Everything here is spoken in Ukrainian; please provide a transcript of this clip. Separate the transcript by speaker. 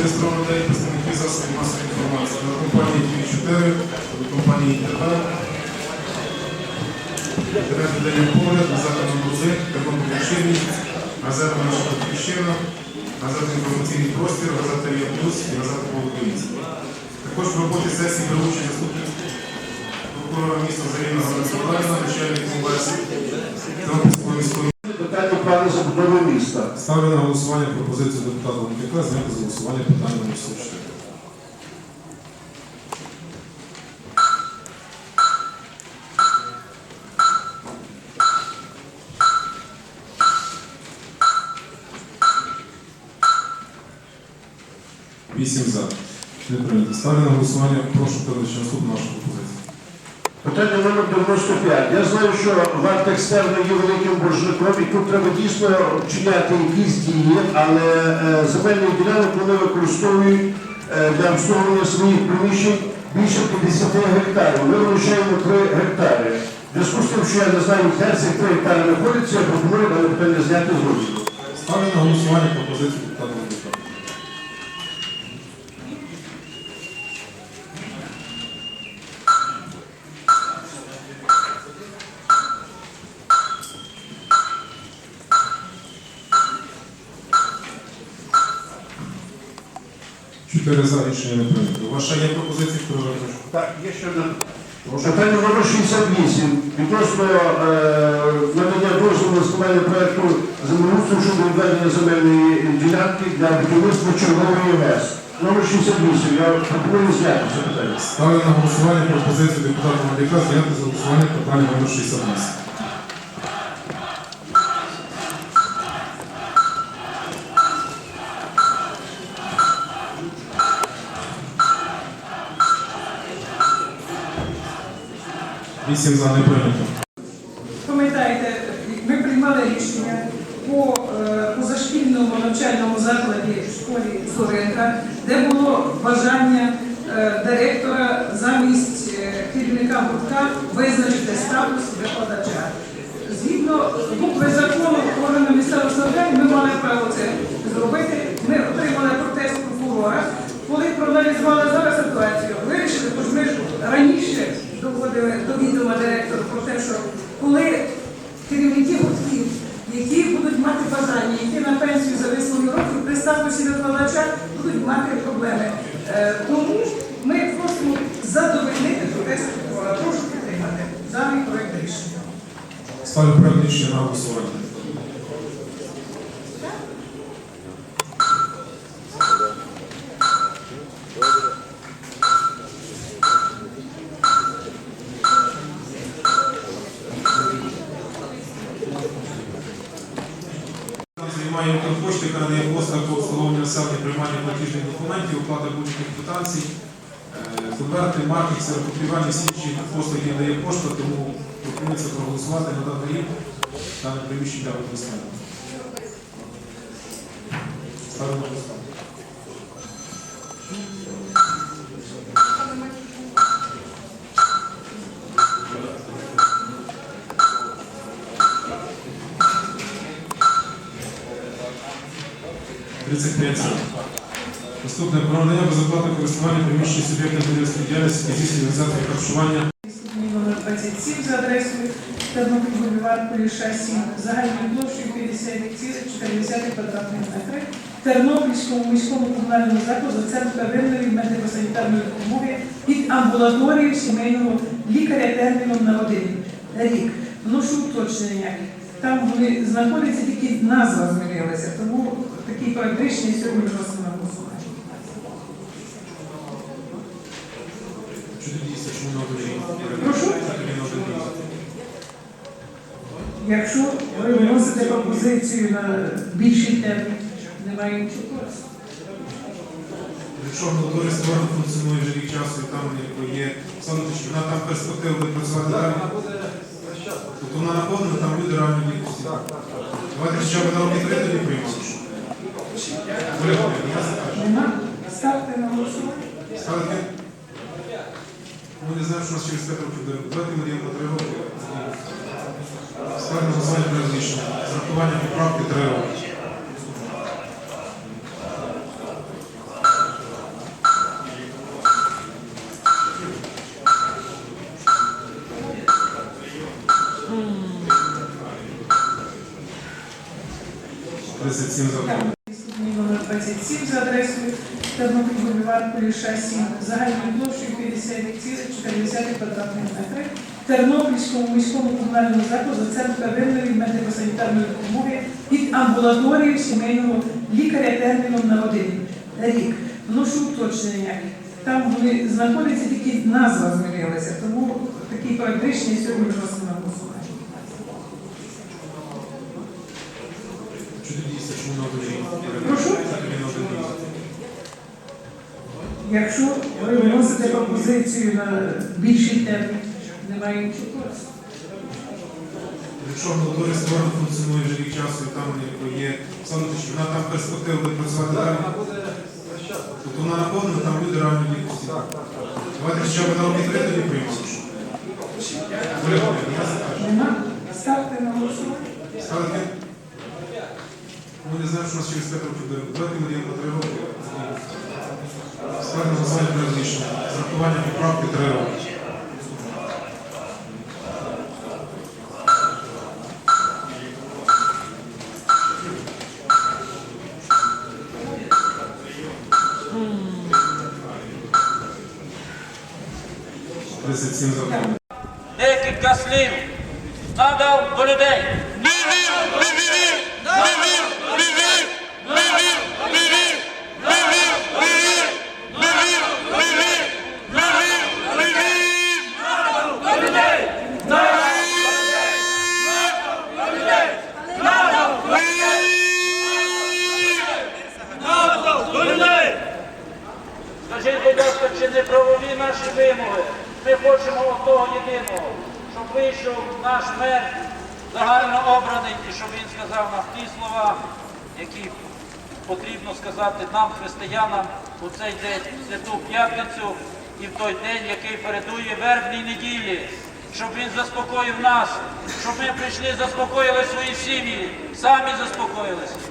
Speaker 1: зареєстровано 9 представників засобів масової інформації. До компанії ТВ4, до компанії ІТВ, Інтернет видання погляд, газета номер 1, Тернопіль газета Наша Батьківщина, газета Інформаційний простір, газета Рія Плюс і газета Володимирська. Також в роботі сесії бере участь заступник прокурора міста Заріна Галина Миколаївна, начальник МВС Тернопільського міського депутата Лункика зняти з голосування питання номер 44. Вісім за. Не прийнято. Ставлю на голосування. Прошу передачі наступну нашу пропозицію.
Speaker 2: Питання номер 95. Я знаю, що варт екстерно є великим боржником, і тут треба дійсно вчиняти якісь дії, але е, земельні ділянок вони використовують е, для обслуговування своїх приміщень більше 50 гектарів. Ми вилучаємо 3 гектари. В зв'язку з тим, що я не знаю, де цих 3 гектари знаходяться, я пропоную дане питання зняти з розгляду.
Speaker 1: Ставлю на голосування пропозицію Чотири за рішення не прийнято. Ваша є пропозиція, хто виключно?
Speaker 2: Так, є ще одне. Питання номер 68. Відносно е, надання дозволу на складання проєкту землеустрою щодо відведення земельної ділянки для будівництва чергової ГЕС. Номер 68. Я пропоную зняти це питання.
Speaker 1: Ставлю на голосування пропозицію депутата Маліка зняти з голосування питання номер 68. Вісім за не прийнято.
Speaker 3: Пам'ятаєте, ми приймали рішення по е, позашкільному навчальному закладі в школі Зоренка, де було бажання е, директора замість е, керівника гуртка визначити статус викладача. Згідно букви закону органу місцевого самоврядування ми мали право це зробити. Ми отримали протест прокурора. Коли проаналізували зараз ситуацію, вирішили, тож ми ж раніше що коли керівники гуртків, які будуть мати бажання, які на пенсію за вислові років при статусі викладача будуть мати проблеми. Е, Тому ми просимо задовольнити протест. Прошу підтримати даний проект рішення.
Speaker 1: Ставлю проект рішення на. Займає Укрпошти, яка надає послуг по обслуговуванню населення, приймання платіжних документів, оплата будь-яких квитанцій, е, конверти, марки, ксерокопіювання, всі інші послуги які надає пошта, тому пропонується проголосувати надати їм дане приміщення для використання. Ставимо на голосування. Тридцять п'ять за. Наступне про надання безоплатного користування приміщень суб'єктів підприємської діяльності, які здійснюють організацію харчування
Speaker 3: номер 27 за адресою Тернопіль бульвар Поліша 7, загальною площею 50,4 квадратних метри, Тернопільському міському комунальному закладу Центру первинної медико-санітарної допомоги під амбулаторією сімейного лікаря терміном на один рік. Вношу уточнення. Там вони знаходяться, тільки назва змінилася, тому проект рішення сьогодні вносимо на голосування.
Speaker 1: Що?
Speaker 3: Прошу? Якщо ви вносите пропозицію на більший термін, немає нічого.
Speaker 1: Якщо амбулаторія створена функціонує вже рік часу і там є становище, вона там перспектива буде працювати далі. Тобто вона наповнена, там люди реально діють. Давайте хоча б на руки три тоді приймемо.
Speaker 3: Ставте на голосування.
Speaker 1: Ставте? Ми не знаємо, що у нас через 5 років буде. Давайте ми даємо на 3 роки. Ставте на голосування проект рішення. Зарахування поправки 3 роки. 37 за основу.
Speaker 3: Відсутній номер 27 за адресою Тернопіль бульвар Поліша 7, загальною площею 50,4 квадратних метри. Тернопільському міському комунальному закладу Центр первинної медико-санітарної допомоги під амбулаторією сімейного лікаря терміном на один рік. Вношу уточнення. Там вони знаходяться, тільки назва змінилася, тому такий рішення сьогодні на голосування.
Speaker 1: Чи тоді дійсно, що воно один?
Speaker 3: Прошу? Якщо ви вносите пропозицію на більший термін, немає нічого.
Speaker 1: Якщо амбулаторія створена функціонує вже рік часу, і там якби є Олександр, вона там перспектива буде працювати далі. Тобто вона наповнена, там люди реально лікуються. Давайте хоча б на роки три приймемо.
Speaker 3: Ставте на голосування.
Speaker 1: Ставити? Ми не знаємо, що у нас через 5 років буде. Давайте ми даємо 3 роки. Ставимо голосування для рішення. З поправки 3 роки.
Speaker 4: Декілька слів надав до людей. Скажіть, будь не правові наші вимоги? Ми хочемо того єдиного, щоб вийшов наш мер загально обраний і щоб він сказав нам ті слова, які потрібно сказати нам, християнам, у цей день, святу п'ятницю і в той день, який передує вербній неділі, щоб він заспокоїв нас, щоб ми прийшли, заспокоїли свої сім'ї, самі заспокоїлися.